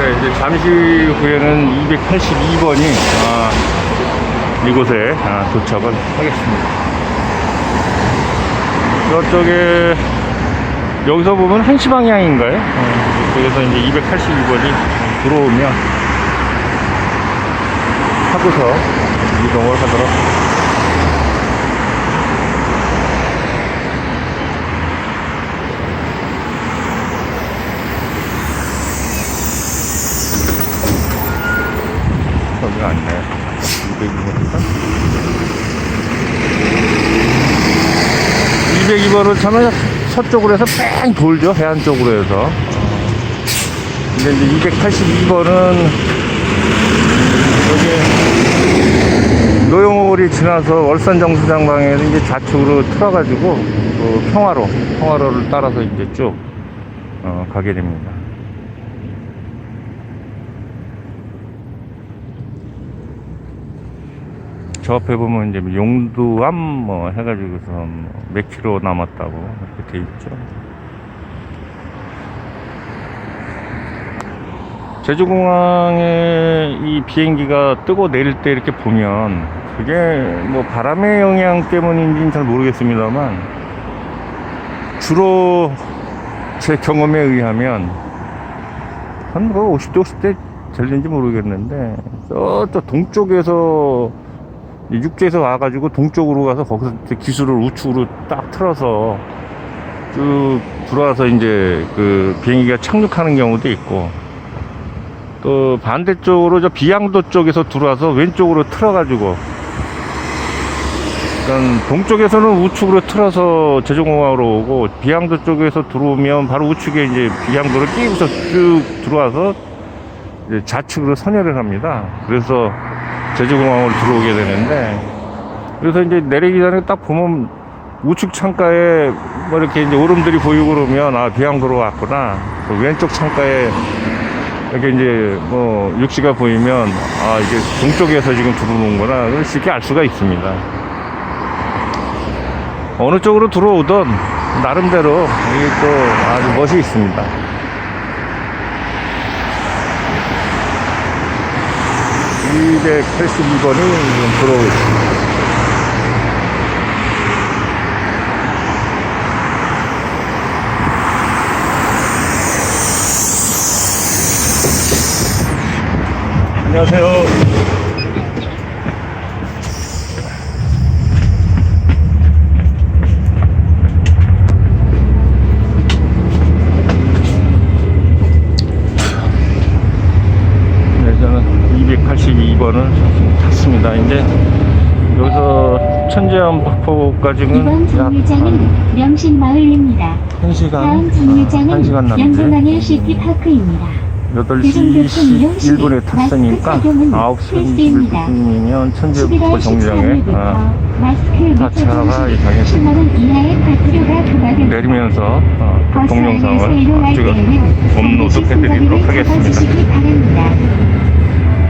네, 이제 잠시 후에는 282번이 아, 이곳에 아, 도착을 하겠습니다. 저쪽에 여기서 보면 한시 방향인가요? 어, 그래서 이제 282번이 들어오면 하고서 이동을 하도록 여기가 아니네 202번 202번을 차면 서쪽으로 해서 뺑 돌죠 해안 쪽으로 해서 어. 근데 이제 282번은 여기 노영호리 지나서 월산 정수장 방에서 이제 좌측으로 틀어가지고 그 평화로 평화로를 따라서 이제 쭉 어, 가게 됩니다. 저 앞에 보면 이제 용두암 뭐 해가지고서 뭐몇 킬로 남았다고 이렇게 돼 있죠. 제주공항에 이 비행기가 뜨고 내릴 때 이렇게 보면 그게 뭐 바람의 영향 때문인지는 잘 모르겠습니다만 주로 제 경험에 의하면 한뭐 50대 50대 될는지 모르겠는데 저쪽 동쪽에서 이 육지에서 와가지고 동쪽으로 가서 거기서 기술을 우측으로 딱 틀어서 쭉 들어와서 이제 그 비행기가 착륙하는 경우도 있고 또 반대쪽으로 저 비양도 쪽에서 들어와서 왼쪽으로 틀어가지고 그러니까 동쪽에서는 우측으로 틀어서 제주공항으로 오고 비양도 쪽에서 들어오면 바로 우측에 이제 비양도를 끼고서 쭉 들어와서 이제 좌측으로 선회를 합니다. 그래서 제주공항으로 들어오게 되는데 그래서 이제 내리기 전에 딱 보면 우측 창가에 뭐 이렇게 이제 오름들이 보이고 그러면 아 비양도로 왔구나. 그 왼쪽 창가에 이렇게 이제 뭐 육지가 보이면 아 이게 동쪽에서 지금 들어오는구나 쉽게 알 수가 있습니다. 어느 쪽으로 들어오든 나름대로 이게 또 아주 멋이 있습니다. 282번이 지금 들어오고 있습니다. 안녕하세요. 282번을 탔습니다. 이제 여기서 천재암 폭포까지는 이번 약 명신마을입니다. 1시간, 다음 1시간 정류장은 남짓. 연동항일 시티파크입니다. 8시 21분에 탔으니까 마스크 착용은 9시 필수입니다. 21분이면 천재폭포 11월 정류장에 13일부터 어, 마스크를 다차가 벗어주시고 이상해서 10만원 이하의 과태료가 부과됩니다. 내리면서 안에서 동영상을 찍어서 업로드 해드리도록 하겠습니다.